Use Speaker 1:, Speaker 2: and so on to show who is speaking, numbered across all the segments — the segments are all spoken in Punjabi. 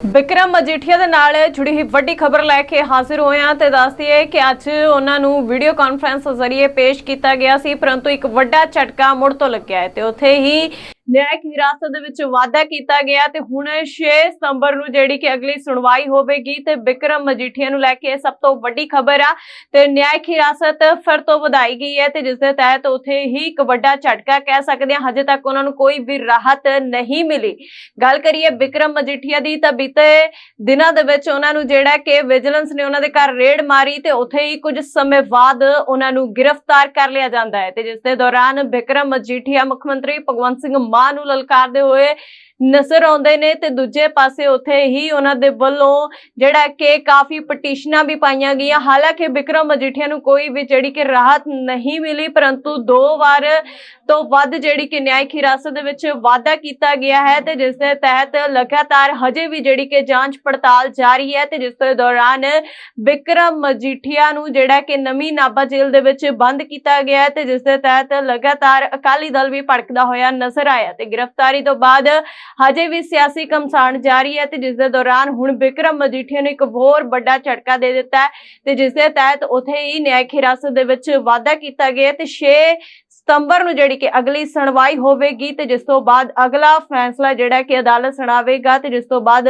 Speaker 1: ਬਿਕਰਮ ਮਜੀਠੀਆ ਦੇ ਨਾਲ ਜੁੜੀ ਹੋਈ ਵੱਡੀ ਖਬਰ ਲੈ ਕੇ ਹਾਜ਼ਰ ਹੋਏ ਹਾਂ ਤੇ ਦੱਸਦੀ ਹੈ ਕਿ ਅੱਜ ਉਹਨਾਂ ਨੂੰ ਵੀਡੀਓ ਕਾਨਫਰੰਸ ਜ਼ਰੀਏ ਪੇਸ਼ ਕੀਤਾ ਗਿਆ ਸੀ, ਪਰੰਤੂ ਇੱਕ ਵੱਡਾ ਝਟਕਾ ਮੁੜ ਤੋਂ ਲੱਗਿਆ ਹੈ ਤੇ ਉੱਥੇ ਹੀ ਨਿਆਇਕ ਹਿਰਾਸਤ ਦੇ ਵਿੱਚ ਵਾਅਦਾ ਕੀਤਾ ਗਿਆ ਤੇ ਹੁਣ 6 ਸਤੰਬਰ ਨੂੰ ਜਿਹੜੀ ਕਿ ਅਗਲੀ ਸੁਣਵਾਈ ਹੋਵੇਗੀ ਤੇ ਵਿਕਰਮ ਮਜੀਠੀਆ ਨੂੰ ਲੈ ਕੇ ਸਭ ਤੋਂ ਵੱਡੀ ਖਬਰ ਆ ਤੇ ਨਿਆਇਕ ਹਿਰਾਸਤ ਫਿਰ ਤੋਂ ਵਧਾਈ ਗਈ ਹੈ ਤੇ ਜਿਸ ਦੇ ਤਹਿਤ ਉੱਥੇ ਹੀ ਇੱਕ ਵੱਡਾ ਝਟਕਾ ਕਹਿ ਸਕਦੇ ਹਾਂ, ਹਜੇ ਤੱਕ ਉਹਨਾਂ ਨੂੰ ਕੋਈ ਵੀ ਰਾਹਤ ਨਹੀਂ ਮਿਲੀ। ਗੱਲ ਕਰੀਏ ਵਿਕਰਮ ਮਜੀਠੀਆ ਦੀ ਤਾਂ ਬੀਤੇ ਦਿਨਾਂ ਦੇ ਵਿੱਚ ਉਹਨਾਂ ਨੂੰ ਜਿਹੜਾ ਕਿ ਵਿਜੀਲੈਂਸ ਨੇ ਉਹਨਾਂ ਦੇ ਘਰ ਰੇਡ ਮਾਰੀ ਤੇ ਉੱਥੇ ਹੀ ਕੁਝ ਸਮੇਂ ਬਾਅਦ ਉਹਨਾਂ ਨੂੰ ਗ੍ਰਿਫਤਾਰ ਕਰ ਲਿਆ ਜਾਂਦਾ ਹੈ ਤੇ ਜਿਸ ਦੇ ਦੌਰਾਨ ਵਿਕਰਮ ਮਜੀਠੀਆ ਮੁੱਖ ਮੰਤਰੀ ਭਗਵੰਤ ਸਿੰਘ ਮਾਨ ਨੂੰ ਲਲਕਾਰਦੇ ਹੋਏ ਨਜ਼ਰ ਆਉਂਦੇ ਨੇ ਤੇ ਦੂਜੇ ਪਾਸੇ ਉੱਥੇ ਹੀ ਉਹਨਾਂ ਦੇ ਵੱਲੋਂ ਜਿਹੜਾ ਕਿ ਕਾਫੀ ਪਟੀਸ਼ਨਾਂ ਵੀ ਪਾਈਆਂ ਗਈਆਂ। ਹਾਲਾਂਕਿ ਵਿਕਰਮ ਮਜੀਠੀਆ ਨੂੰ ਕੋਈ ਵੀ ਜਿਹੜੀ ਕਿ ਰਾਹਤ ਨਹੀਂ ਮਿਲੀ, ਪਰੰਤੂ ਦੋ ਵਾਰ ਤੋਂ ਵੱਧ ਜਿਹੜੀ ਕਿ ਨਿਆਇਕ ਹਿਰਾਸਤ ਦੇ ਵਿੱਚ ਵਾਅਦਾ ਕੀਤਾ ਗਿਆ ਹੈ ਤੇ ਜਿਸ ਦੇ ਤਹਿਤ ਲਗਾਤਾਰ ਹਜੇ ਵੀ ਜਿਹੜੀ ਕਿ ਜਾਂਚ ਪੜਤਾਲ ਜਾਰੀ ਹੈ ਤੇ ਜਿਸ ਦੇ ਦੌਰਾਨ ਵਿਕਰਮ ਮਜੀਠੀਆ ਨੂੰ ਜਿਹੜਾ ਕਿ ਨਵੀਂ ਨਾਭਾ ਜੇਲ੍ਹ ਦੇ ਵਿੱਚ ਬੰਦ ਕੀਤਾ ਗਿਆ ਹੈ ਤੇ ਜਿਸ ਦੇ ਤਹਿਤ ਲਗਾਤਾਰ ਅਕਾਲੀ ਦਲ ਵੀ ਭੜਕਦਾ ਹੋਇਆ ਨਜ਼ਰ ਆਇਆ ਤੇ ਗ੍ਰਿਫਤਾਰੀ ਤੋਂ ਬਾਅਦ ਹਜੇ ਵੀ ਸਿਆਸੀ ਕਮਸਾਨ ਜਾਰੀ ਹੈ ਤੇ ਜਿਸ ਦੇ ਦੌਰਾਨ ਹੁਣ ਵਿਕਰਮ ਮਜੀਠੀਆ ਨੂੰ ਇੱਕ ਹੋਰ ਵੱਡਾ ਝਟਕਾ ਦੇ ਦਿੱਤਾ ਹੈ ਤੇ ਜਿਸ ਦੇ ਤਹਿਤ ਉਥੇ ਹੀ ਨਿਆਇਕ ਹਿਰਾਸਤ ਦੇ ਵਿੱਚ ਵਾਅਦਾ ਕੀਤਾ ਗਿਆ ਤੇ 6 ਸਤੰਬਰ ਨੂੰ ਜਿਹੜੀ ਕਿ ਅਗਲੀ ਸੁਣਵਾਈ ਹੋਵੇਗੀ ਤੇ ਜਿਸ ਤੋਂ ਬਾਅਦ ਅਗਲਾ ਫੈਸਲਾ ਜਿਹੜਾ ਕਿ ਅਦਾਲਤ ਸੁਣਾਵੇਗਾ ਤੇ ਜਿਸ ਤੋਂ ਬਾਅਦ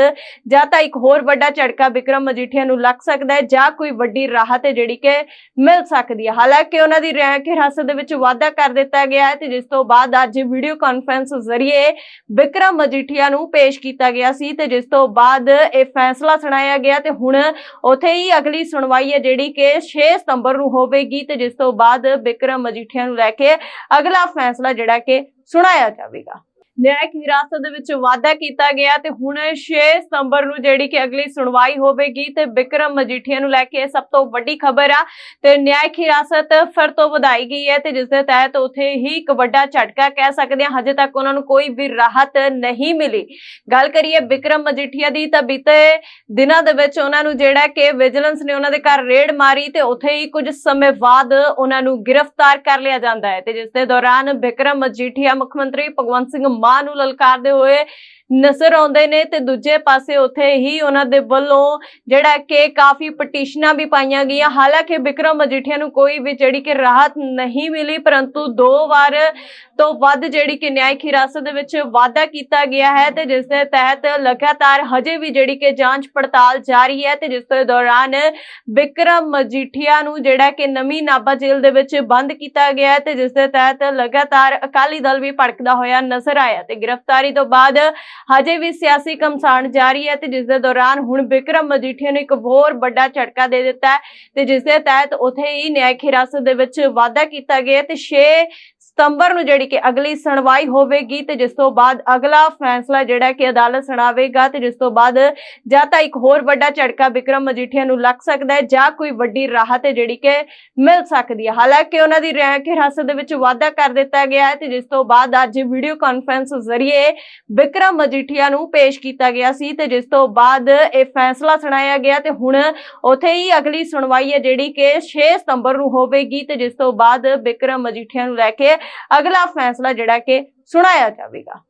Speaker 1: ਜਾਂ ਤਾਂ ਇੱਕ ਹੋਰ ਵੱਡਾ ਝਟਕਾ ਵਿਕਰਮ ਮਜੀਠੀਆ ਨੂੰ ਲੱਗ ਸਕਦਾ ਹੈ ਜਾਂ ਕੋਈ ਵੱਡੀ ਰਾਹਤ ਹੈ ਜਿਹੜੀ ਕਿ ਮਿਲ ਸਕਦੀ ਹੈ। ਹਾਲਾਂਕਿ ਉਹਨਾਂ ਦੀ ਰੈਂਕ ਹਿਰਾਸਤ ਦੇ ਵਿੱਚ ਵਾਅਦਾ ਕਰ ਦਿੱਤਾ ਗਿਆ ਹੈ ਤੇ ਜਿਸ ਤੋਂ ਬਾਅਦ ਅੱਜ ਵੀਡੀਓ ਕਾਨਫਰੰਸ ਜ਼ਰੀਏ ਵਿਕਰਮ ਮਜੀਠੀਆ ਨੂੰ ਪੇਸ਼ ਕੀਤਾ ਗਿਆ ਸੀ ਤੇ ਜਿਸ ਤੋਂ ਬਾਅਦ ਇਹ ਫੈਸਲਾ ਸੁਣਾਇਆ ਗਿਆ ਤੇ ਹੁਣ ਉਥੇ ਹੀ ਅਗਲੀ ਸੁਣਵਾਈ ਹੈ ਜਿਹੜੀ ਕਿ 6 ਸਤੰਬਰ ਨੂੰ ਹੋਵੇਗੀ ਤੇ ਜਿਸ ਤੋਂ ਬਾਅਦ ਵਿਕਰਮ ਮਜੀਠੀਆ ਨੂੰ ਲੈ ਕੇ ਅਗਲਾ ਫੈਸਲਾ ਜਿਹੜਾ ਕਿ ਸੁਣਾਇਆ ਜਾਵੇਗਾ। ਨਿਆਇਕ ਹਿਰਾਸਤ ਦੇ ਵਿੱਚ ਵਾਅਦਾ ਕੀਤਾ ਗਿਆ ਤੇ ਹੁਣ 6 ਸਤੰਬਰ ਨੂੰ ਜਿਹੜੀ ਕਿ ਅਗਲੀ ਸੁਣਵਾਈ ਹੋਵੇਗੀ ਤੇ ਵਿਕਰਮ ਮਜੀਠੀਆ ਨੂੰ ਲੈ ਕੇ ਸਭ ਤੋਂ ਵੱਡੀ ਖਬਰ ਆ ਤੇ ਨਿਆਇਕ ਹਿਰਾਸਤ ਫਿਰ ਤੋਂ ਵਧਾਈ ਗਈ ਹੈ ਤੇ ਜਿਸ ਦੇ ਤਹਿਤ ਉਥੇ ਹੀ ਇੱਕ ਵੱਡਾ ਝਟਕਾ ਕਹਿ ਸਕਦੇ ਹਾਂ, ਹਜੇ ਤੱਕ ਉਹਨਾਂ ਨੂੰ ਕੋਈ ਵੀ ਰਾਹਤ ਨਹੀਂ ਮਿਲੀ। ਗੱਲ ਕਰੀਏ ਵਿਕਰਮ ਮਜੀਠੀਆ ਦੀ ਤਾਂ ਬੀਤੇ ਦਿਨਾਂ ਦੇ ਵਿੱਚ ਉਹਨਾਂ ਨੂੰ ਜਿਹੜਾ ਕਿ ਵਿਜੀਲੈਂਸ ਨੇ ਉਹਨਾਂ ਦੇ ਘਰ ਰੇਡ ਮਾਰੀ ਤੇ ਉੱਥੇ ਹੀ ਕੁਝ ਸਮੇਂ ਬਾਅਦ ਉਹਨਾਂ ਨੂੰ ਗ੍ਰਿਫਤਾਰ ਕਰ ਲਿਆ ਜਾਂਦਾ ਹੈ ਤੇ ਜਿਸ ਦੇ ਦੌਰਾਨ ਵਿਕਰਮ ਮਜੀਠੀਆ ਮੁੱਖ ਮੰਤਰੀ ਭਗਵੰਤ ਸਿੰਘ ਮਾਨ ਨੂੰ ਲਲਕਾਰਦੇ ਹੋਏ ਨਜ਼ਰ ਆਉਂਦੇ ਨੇ ਤੇ ਦੂਜੇ ਪਾਸੇ ਉੱਥੇ ਹੀ ਉਹਨਾਂ ਦੇ ਵੱਲੋਂ ਜਿਹੜਾ ਕਿ ਕਾਫੀ ਪਟੀਸ਼ਨਾਂ ਵੀ ਪਾਈਆਂ ਗਈਆਂ। ਹਾਲਾਂਕਿ ਵਿਕਰਮ ਮਜੀਠੀਆ ਨੂੰ ਕੋਈ ਵੀ ਜਿਹੜੀ ਕਿ ਰਾਹਤ ਨਹੀਂ ਮਿਲੀ, ਪਰੰਤੂ ਦੋ ਵਾਰ ਤੋਂ ਵੱਧ ਜਿਹੜੀ ਕਿ ਨਿਆਇਕ ਹਿਰਾਸਤ ਦੇ ਵਿੱਚ ਵਾਅਦਾ ਕੀਤਾ ਗਿਆ ਹੈ ਤੇ ਜਿਸ ਦੇ ਤਹਿਤ ਲਗਾਤਾਰ ਹਜੇ ਵੀ ਜਿਹੜੀ ਕਿ ਜਾਂਚ ਪੜਤਾਲ ਜਾਰੀ ਹੈ ਤੇ ਜਿਸ ਦੇ ਦੌਰਾਨ ਵਿਕਰਮ ਮਜੀਠੀਆ ਨੂੰ ਜਿਹੜਾ ਕਿ ਨਵੀਂ ਨਾਭਾ ਜੇਲ੍ਹ ਦੇ ਵਿੱਚ ਬੰਦ ਕੀਤਾ ਗਿਆ ਹੈ ਤੇ ਜਿਸ ਦੇ ਤਹਿਤ ਲਗਾਤਾਰ ਅਕਾਲੀ ਦਲ ਵੀ ਭੜਕਦਾ ਹੋਇਆ ਨਜ਼ਰ ਆਇਆ ਤੇ ਗ੍ਰਿਫਤਾਰੀ ਤੋਂ ਬਾਅਦ ਹਜੇ ਵੀ ਸਿਆਸੀ ਕਮਸਾਨ ਜਾਰੀ ਹੈ ਤੇ ਜਿਸ ਦੇ ਦੌਰਾਨ ਹੁਣ ਵਿਕਰਮ ਮਜੀਠੀਆ ਨੂੰ ਇੱਕ ਹੋਰ ਵੱਡਾ ਝਟਕਾ ਦੇ ਦਿੱਤਾ ਹੈ ਤੇ ਜਿਸ ਦੇ ਤਹਿਤ ਉਥੇ ਹੀ ਨਿਆਇਕ ਹਿਰਾਸਤ ਦੇ ਵਿੱਚ ਵਾਅਦਾ ਕੀਤਾ ਗਿਆ ਤੇ 6 ਸਤੰਬਰ ਨੂੰ ਜਿਹੜੀ ਕਿ ਅਗਲੀ ਸੁਣਵਾਈ ਹੋਵੇਗੀ ਤੇ ਜਿਸ ਤੋਂ ਬਾਅਦ ਅਗਲਾ ਫੈਸਲਾ ਜਿਹੜਾ ਕਿ ਅਦਾਲਤ ਸੁਣਾਵੇਗਾ ਤੇ ਜਿਸ ਤੋਂ ਬਾਅਦ ਜਾਂ ਤਾਂ ਇੱਕ ਹੋਰ ਵੱਡਾ ਝਟਕਾ ਵਿਕਰਮ ਮਜੀਠੀਆ ਨੂੰ ਲੱਗ ਸਕਦਾ ਹੈ ਜਾਂ ਕੋਈ ਵੱਡੀ ਰਾਹਤ ਹੈ ਜਿਹੜੀ ਕਿ ਮਿਲ ਸਕਦੀ ਹੈ। ਹਾਲਾਂਕਿ ਉਹਨਾਂ ਦੀ ਰੈਂਕ ਹਿਰਾਸਤ ਦੇ ਵਿੱਚ ਵਾਅਦਾ ਕਰ ਦਿੱਤਾ ਗਿਆ ਹੈ ਤੇ ਜਿਸ ਤੋਂ ਬਾਅਦ ਅੱਜ ਵੀਡੀਓ ਕਾਨਫਰੰਸ ਜ਼ਰੀਏ ਵਿਕਰਮ ਮਜੀਠੀਆ ਨੂੰ ਪੇਸ਼ ਕੀਤਾ ਗਿਆ ਸੀ ਤੇ ਜਿਸ ਤੋਂ ਬਾਅਦ ਇਹ ਫੈਸਲਾ ਸੁਣਾਇਆ ਗਿਆ ਤੇ ਹੁਣ ਉਥੇ ਹੀ ਅਗਲੀ ਸੁਣਵਾਈ ਹੈ ਜਿਹੜੀ ਕਿ 6 ਸਤੰਬਰ ਨੂੰ ਹੋਵੇਗੀ ਤੇ ਜਿਸ ਤੋਂ ਬਾਅਦ ਵਿਕਰਮ ਮਜੀਠੀਆ ਨੂੰ ਲੈ ਕੇ ਅਗਲਾ ਫੈਸਲਾ ਜਿਹੜਾ ਕਿ ਸੁਣਾਇਆ ਜਾਵੇਗਾ।